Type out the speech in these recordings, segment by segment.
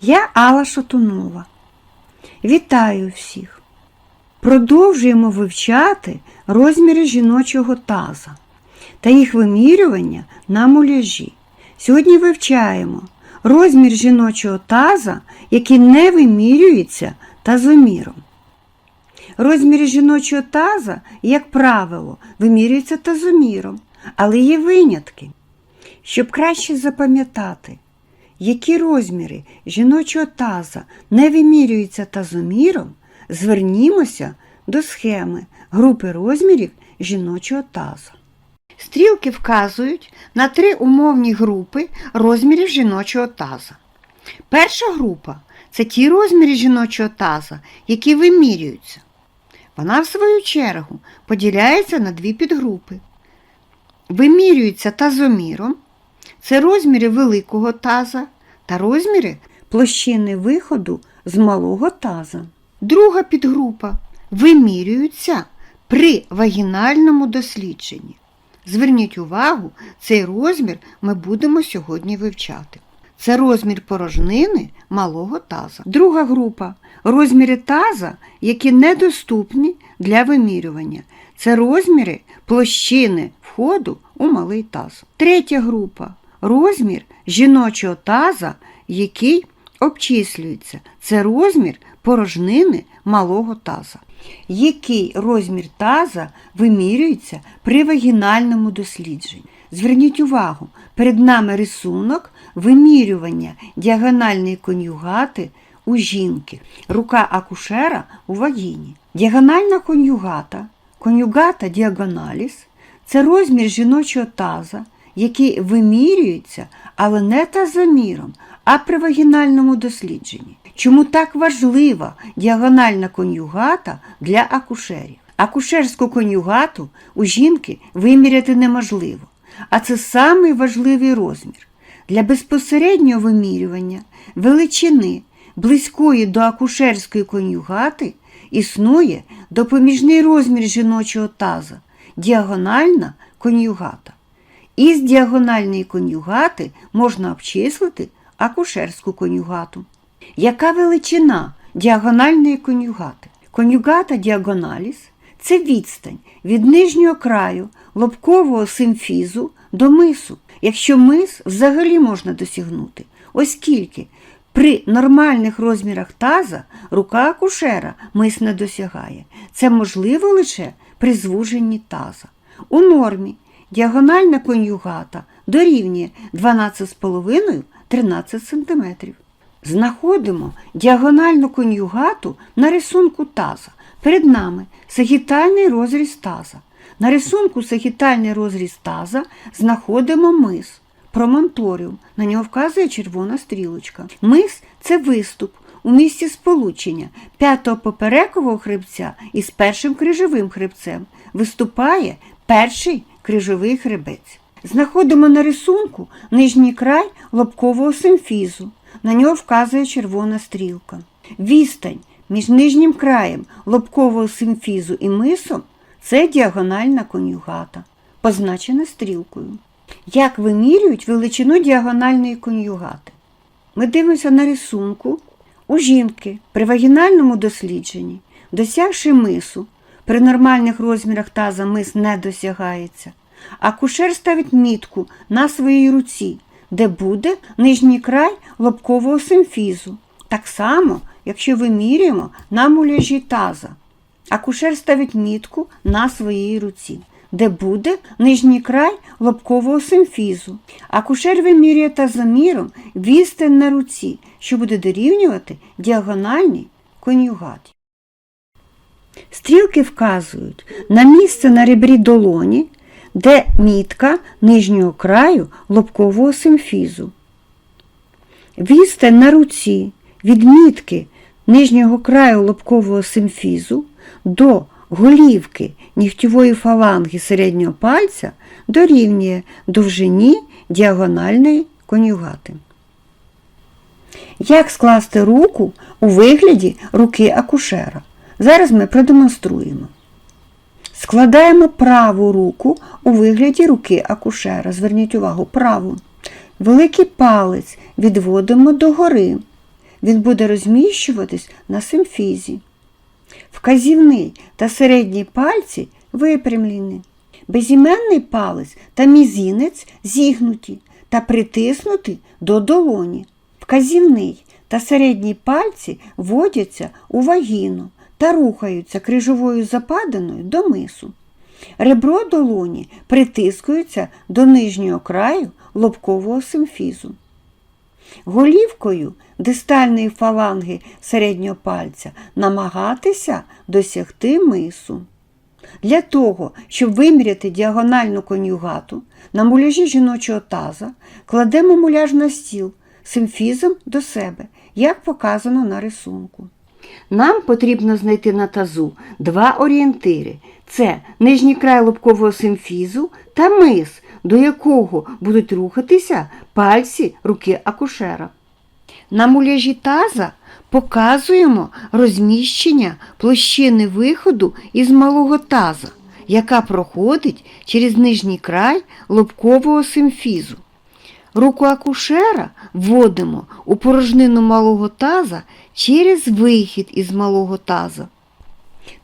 Я Алла Шатунова. Вітаю всіх! Продовжуємо вивчати розміри жіночого таза та їх вимірювання на муляжі. Сьогодні вивчаємо розмір жіночого таза, який не вимірюється тазоміром. Розміри жіночого таза, як правило, вимірюються тазоміром, але є винятки. Щоб краще запам'ятати, які розміри жіночого таза не вимірюються тазоміром, звернімося до схеми групи розмірів жіночого таза. Стрілки вказують на три умовні групи розмірів жіночого таза. Перша група це ті розміри жіночого таза, які вимірюються. Вона, в свою чергу, поділяється на дві підгрупи. Вимірюється тазоміром це розміри великого таза та розміри площини виходу з малого таза. Друга підгрупа вимірюються при вагінальному дослідженні. Зверніть увагу, цей розмір ми будемо сьогодні вивчати. Це розмір порожнини малого таза. Друга група розміри таза, які недоступні для вимірювання. Це розміри площини входу у малий таз. Третя група розмір жіночого таза, який обчислюється. Це розмір порожнини малого таза. Який розмір таза вимірюється при вагінальному дослідженні? Зверніть увагу, перед нами рисунок вимірювання діагональної конюгати у жінки, рука акушера у вагіні. Діагональна конюгата, конюгата діагоналіс це розмір жіночого таза, який вимірюється, але не тазоміром, а при вагінальному дослідженні. Чому так важлива діагональна конюгата для акушерів? Акушерську конюгату у жінки виміряти неможливо, а це самий важливий розмір. Для безпосереднього вимірювання величини близької до акушерської конюгати існує допоміжний розмір жіночого таза діагональна конюгата. Із діагональної конюгати можна обчислити акушерську конюгату. Яка величина діагональної конюгати? Конюгата діагоналіс це відстань від нижнього краю лобкового симфізу до мису, якщо мис взагалі можна досягнути, оскільки при нормальних розмірах таза рука акушера мис не досягає. Це можливо лише при звуженні таза. У нормі діагональна конюгата дорівнює 12,5-13 см. Знаходимо діагональну конюгату на рисунку таза. Перед нами сагітальний розріз таза. На рисунку сагітальний розріз таза знаходимо мис, промонторіум. На нього вказує червона стрілочка. Мис це виступ у місці сполучення п'ятого поперекового хребця із першим крижовим хребцем. Виступає перший крижовий хребець. Знаходимо на рисунку нижній край лобкового симфізу. На нього вказує червона стрілка. Відстань між нижнім краєм лобкового симфізу і мисом це діагональна конюгата, позначена стрілкою. Як вимірюють величину діагональної конюгати? Ми дивимося на рисунку у жінки при вагінальному дослідженні, досягши мису, при нормальних розмірах таза мис не досягається. Акушер ставить мітку на своїй руці, де буде нижній край лобкового симфізу. Так само, якщо вимірюємо на муляжі таза. Акушер ставить мітку на своїй руці, де буде нижній край лобкового симфізу. Акушер вимірює тазоміром відстань на руці, що буде дорівнювати діагональній конюгаті. Стрілки вказують на місце на ребрі долоні, де мітка нижнього краю лобкового симфізу. Відстань на руці від мітки нижнього краю лобкового симфізу до голівки нігтєвої фаланги середнього пальця дорівнює довжині діагональної конюгати. Як скласти руку у вигляді руки акушера? Зараз ми продемонструємо. Складаємо праву руку у вигляді руки акушера. Зверніть увагу, праву. Великий палець відводимо догори. він буде розміщуватись на симфізі. Вказівний та середній пальці випрямлені. Безіменний палець та мізинець зігнуті та притиснуті до долоні. Вказівний та середній пальці вводяться у вагіну та рухаються крижовою западиною до мису. Ребро долоні притискується до нижнього краю лобкового симфізу. Голівкою дистальної фаланги середнього пальця намагатися досягти мису. Для того, щоб виміряти діагональну конюгату, на муляжі жіночого таза кладемо муляж на стіл симфізом до себе, як показано на рисунку. Нам потрібно знайти на тазу два орієнтири. Це нижній край лобкового симфізу та мис, до якого будуть рухатися пальці руки акушера. На муляжі таза показуємо розміщення площини виходу із малого таза, яка проходить через нижній край лобкового симфізу. Руку акушера вводимо у порожнину малого таза через вихід із малого таза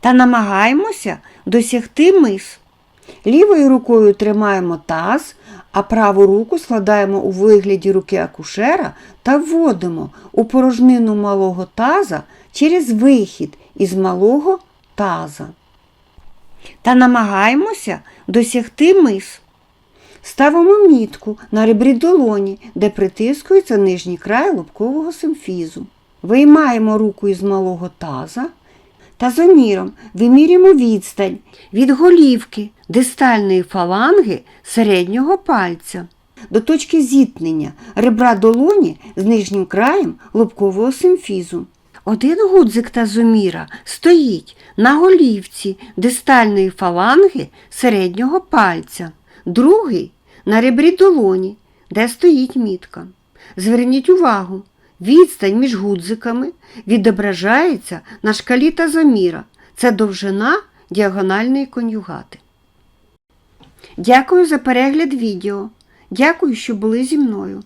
та намагаємося досягти мис. Лівою рукою тримаємо таз, а праву руку складаємо у вигляді руки акушера та вводимо у порожнину малого таза через вихід із малого таза. Та намагаємося досягти мис. Ставимо мітку на ребрі долоні, де притискується нижній край лобкового симфізу. Виймаємо руку із малого таза та заміром вимірюємо відстань від голівки дистальної фаланги середнього пальця до точки зіткнення ребра долоні з нижнім краєм лобкового симфізу. Один гудзик тазоміра стоїть на голівці дистальної фаланги середнього пальця, другий на ребрі долоні, де стоїть мітка. Зверніть увагу, відстань між гудзиками відображається на шкалі тазоміра. Це довжина діагональної конюгати. Дякую за перегляд відео. Дякую, що були зі мною.